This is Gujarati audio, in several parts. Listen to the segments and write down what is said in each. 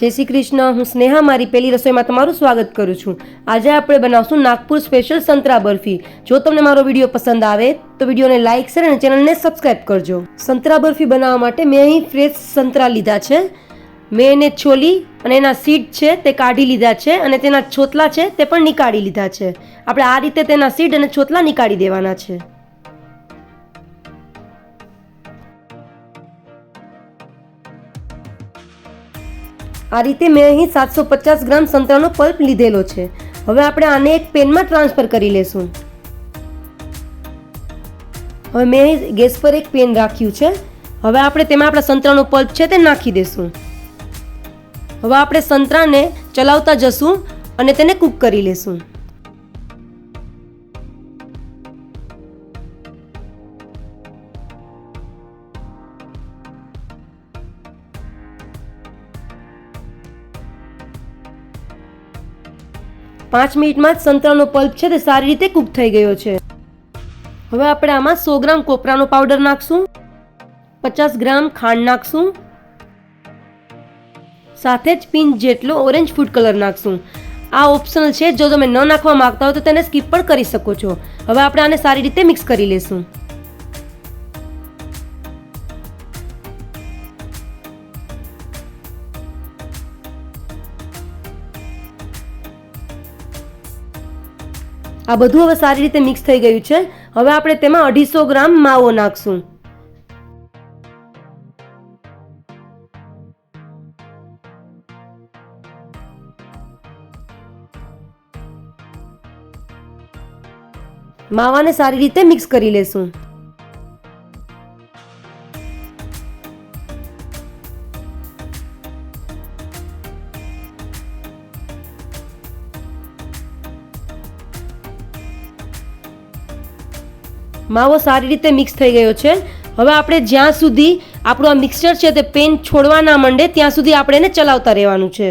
જય શ્રી કૃષ્ણ. હું સ્નેહા, મારી પહેલી રસોઈમાં તમારું સ્વાગત કરું છું. આજે આપણે બનાવશું નાગપુર સ્પેશિયલ સંતરા બરફી. જો તમને મારો વીડિયો પસંદ આવે, તો વિડીયોને લાઇક શેર અને ચેનલને સબસ્ક્રાઇબ કરજો. સંતરા બરફી બનાવવા માટે મેં અહીં ફ્રેશ સંતરા લીધા છે. મેં એને છોલી અને એના સીડ છે તે કાઢી લીધા છે અને તેના છોતલા છે તે પણ નીકાળી લીધા છે. આપણે આ રીતે તેના સીડ અને છોતલા નીકાળી દેવાના છે. આ રીતે મેં અહીં સાતસો પચાસ ગ્રામ સંતરાનો પલ્પ લીધેલો છે. હવે આપણે આને એક પેનમાં ટ્રાન્સફર કરી લેશું. હવે મેં અહીં ગેસ પર એક પેન રાખ્યું છે. હવે આપણે તેમાં આપણા સંતરાનો પલ્પ છે તે નાખી દેશું. હવે આપણે સંતરાને ચલાવતા જશું અને તેને કૂક કરી લેશું. પાંચ મિનિટમાં જ સંતરાનો પલ્પ છે તે સારી રીતે કૂક થઈ ગયો છે. હવે આપણે આમાં સો ગ્રામ કોપરાનો પાવડર નાખશું, પચાસ ગ્રામ ખાંડ નાખશું, સાથે જ પિંચ જેટલો ઓરેન્જ ફૂડ કલર નાખશું. આ ઓપ્શનલ છે, જો તમે ન નાખવા માંગતા હો તો તેને સ્કીપ પણ કરી શકો છો. હવે આપણે આને સારી રીતે મિક્સ કરી લેશું. આ બધું હવે સારી રીતે મિક્સ થઈ ગયું છે. હવે આપણે તેમાં અઢીસો ગ્રામ માવો નાખશું. માવાને સારી રીતે મિક્સ કરી લેશું. માવો સારી રીતે મિક્સ થઈ ગયો છે. હવે આપણે જ્યાં સુધી આપણું આ મિક્સચર છે તે પેન છોડવા ના માંડે, ત્યાં સુધી આપણે એને ચલાવતા રહેવાનું છે.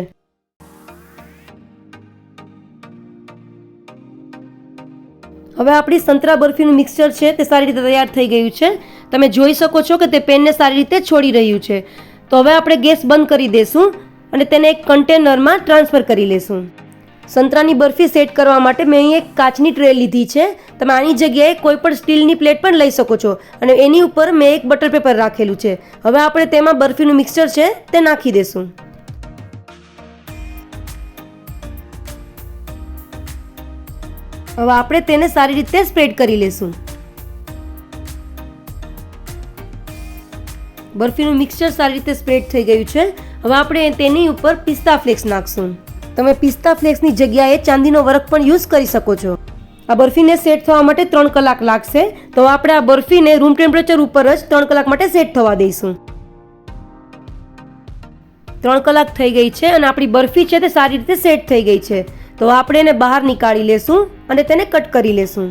હવે આપણી સંતરા બરફીનું મિક્સચર છે તે સારી રીતે તૈયાર થઈ ગયું છે. તમે જોઈ શકો છો કે તે પેનને સારી રીતે છોડી રહ્યું છે. તો હવે આપણે ગેસ બંધ કરી દઈશું અને તેને એક કન્ટેનરમાં ટ્રાન્સફર કરી લેશું. સંતરાની બરફી સેટ કરવા માટે મેં અહીં એક કાચની ટ્રે લીધી છે. તમે આની જગ્યાએ કોઈ પણ સ્ટીલની પ્લેટ પણ લઈ શકો છો અને એની ઉપર મેં એક બટર પેપર રાખેલું છે. હવે આપણે તેમાં બરફીનું મિક્સચર છે તે નાખી દેશું. હવે આપણે તેને સારી રીતે સ્પ્રેડ કરી લેશું. બરફીનું મિક્સચર સારી રીતે સ્પ્રેડ થઈ ગયું છે. હવે આપણે તેની ઉપર પિસ્તા ફ્લેક્સ નાખશું. તમે પિસ્તા ફ્લેક્સની જગ્યાએ ચાંદીનો વર્ક પણ યુઝ કરી શકો છો. આ બરફીને સેટ થવા માટે ત્રણ કલાક લાગશે. તો આપણે આ બરફીને રૂમ ટેમ્પરેચર ઉપર જ ત્રણ કલાક માટે સેટ થવા દઈશું. ત્રણ કલાક થઈ ગઈ છે અને આપણી બરફી છે તે સારી રીતે સેટ થઈ ગઈ છે. તો આપણે એને બહાર નીકાળી લેશું અને તેને કટ કરી લેશું.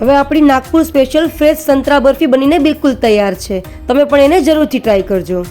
હવે આપણી નાગપુર સ્પેશિયલ ફ્રેશ સંતરા બરફી બનીને બિલકુલ તૈયાર છે. તમે પણ એને જરૂરથી ટ્રાય કરજો.